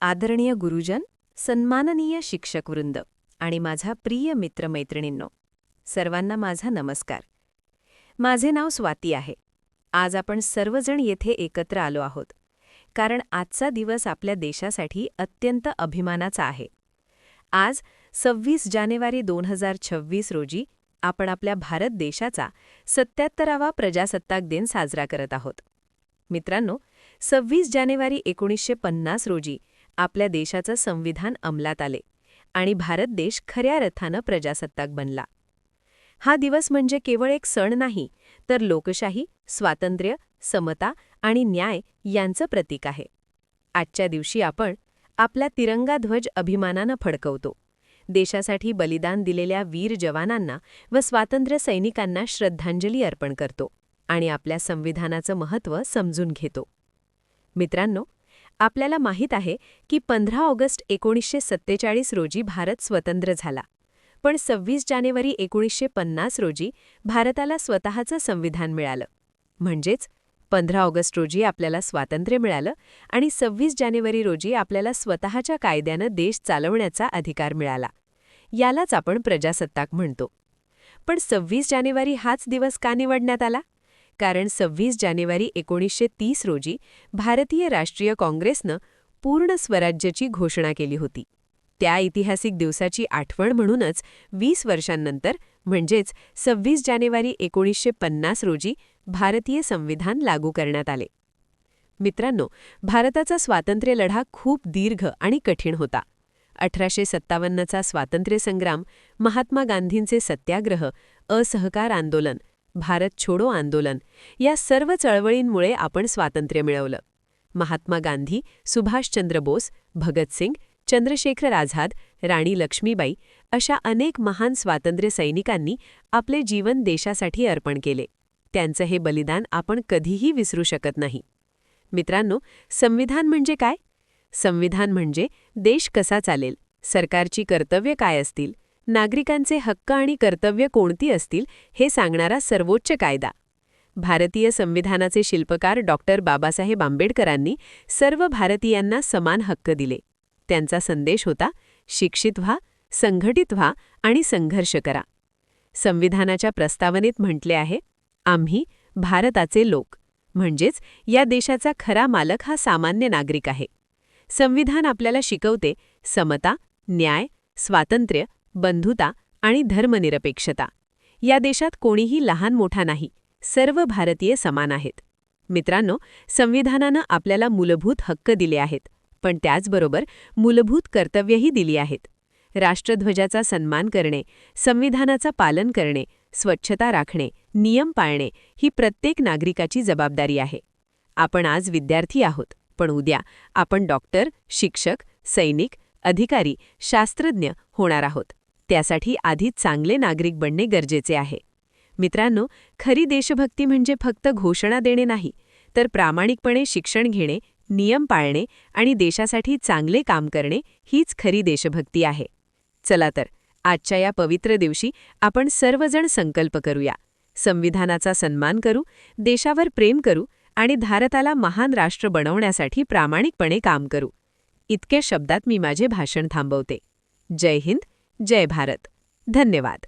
आदरणीय गुरुजन सन्माननीय शिक्षकवृंद आणि माझा प्रिय मित्रमैत्रिणींनो सर्वांना माझा नमस्कार. माझे नाव स्वाती आहे. आज आपण सर्वजण येथे एकत्र आलो आहोत कारण आजचा दिवस आपल्या देशासाठी अत्यंत अभिमानाचा आहे. आज सव्वीस जानेवारी दोन हजार छव्वीस रोजी आपण आपल्या भारत देशाचा सत्याहत्तरावा प्रजासत्ताक दिन साजरा करत आहोत. मित्रांनो सव्वीस जानेवारी एकोणीसशे पन्नास रोजी आपल्या देशाचं संविधान अंमलात आले आणि भारत देश खऱ्या रथानं प्रजासत्ताक बनला. हा दिवस म्हणजे केवळ एक सण नाही तर लोकशाही स्वातंत्र्य समता आणि न्याय यांचं प्रतीक आहे. आजच्या दिवशी आपण आपला तिरंगा ध्वज अभिमानानं फडकवतो. देशासाठी बलिदान दिलेल्या वीर जवानांना व स्वातंत्र्य सैनिकांना श्रद्धांजली अर्पण करतो आणि आपल्या संविधानाचं महत्त्व समजून घेतो. मित्रांनो आपल्याला माहीत आहे की पंधरा ऑगस्ट एकोणीसशे सत्तेचाळीस रोजी भारत स्वतंत्र झाला. पण सव्वीस जानेवारी एकोणीसशे पन्नास रोजी भारताला स्वतःचं संविधान मिळालं. म्हणजेच पंधरा ऑगस्ट रोजी आपल्याला स्वातंत्र्य मिळालं आणि सव्वीस जानेवारी रोजी आपल्याला स्वतःच्या कायद्यानं देश चालवण्याचा अधिकार मिळाला. यालाच आपण प्रजासत्ताक म्हणतो. पण सव्वीस जानेवारी हाच दिवस का निवडण्यात आला? कारण सव्वीस जानेवारी एकोणीसशे तीस रोजी भारतीय राष्ट्रीय काँग्रेसनं पूर्ण स्वराज्याची घोषणा केली होती. त्या ऐतिहासिक दिवसाची आठवण म्हणूनच वीस वर्षांनंतर म्हणजेच सव्वीस जानेवारी एकोणीसशे पन्नास रोजी भारतीय संविधान लागू करण्यात आले. मित्रांनो भारताचा स्वातंत्र्य लढा खूप दीर्घ आणि कठीण होता. अठराशे सत्तावन्नचा स्वातंत्र्यसंग्राम महात्मा गांधींचे सत्याग्रह असहकार आंदोलन भारत छोडो आंदोलन या सर्व चळवळींमुळे आपण स्वातंत्र्य मिळवलं. महात्मा गांधी सुभाषचंद्र बोस भगतसिंग चंद्रशेखर आझाद राणी लक्ष्मीबाई अशा अनेक महान स्वातंत्र्य सैनिकांनी आपले जीवन देशासाठी अर्पण केले. त्यांचं हे बलिदान आपण कधीही विसरू शकत नाही. मित्रांनो संविधान म्हणजे काय? संविधान म्हणजे देश कसा चालेल? सरकारची कर्तव्य काय असतील? नागरिकांचे हक्क आणि कर्तव्य कोणती असतील हे सांगणारा सर्वोच्च कायदा. भारतीय संविधानाचे शिल्पकार डॉक्टर बाबासाहेब आंबेडकरांनी सर्व भारतीयांना समान हक्क दिले. त्यांचा संदेश होता शिक्षित व्हा संघटित व्हा आणि संघर्ष करा. संविधानाच्या प्रस्तावनेत म्हटले आहे आम्ही भारताचे लोक. म्हणजेच या देशाचा खरा मालक हा सामान्य नागरिक आहे. संविधान आपल्याला शिकवते समता न्याय स्वातंत्र्य बंधुता आणि धर्मनिरपेक्षता. या देशात कोणीही लहान मोठा नाही सर्व भारतीय समान आहेत. मित्रांनो संविधानानं आपल्याला मूलभूत हक्क दिले आहेत पण त्याचबरोबर मूलभूत कर्तव्यही दिली आहेत. राष्ट्रध्वजाचा सन्मान करणे संविधानाचा पालन करणे स्वच्छता राखणे नियम पाळणे ही प्रत्येक नागरिकाची जबाबदारी आहे. आपण आज विद्यार्थी आहोत पण उद्या आपण डॉक्टर शिक्षक सैनिक अधिकारी शास्त्रज्ञ होणार आहोत. त्यासाठी आधी चांगले नागरिक बनणे गरजेचे आहे. मित्रांनो खरी देशभक्ती म्हणजे फक्त घोषणा देणे नाही तर प्रामाणिकपणे शिक्षण घेणे नियम पाळणे आणि देशासाठी चांगले काम करणे हीच खरी देशभक्ती आहे. चला तर आजच्या या पवित्र दिवशी आपण सर्वजण संकल्प करूया. संविधानाचा सन्मान करू देशावर प्रेम करू आणि भारताला महान राष्ट्र बनवण्यासाठी प्रामाणिकपणे काम करू. इतक्या शब्दात मी माझे भाषण थांबवते. जय हिंद. जय भारत. धन्यवाद.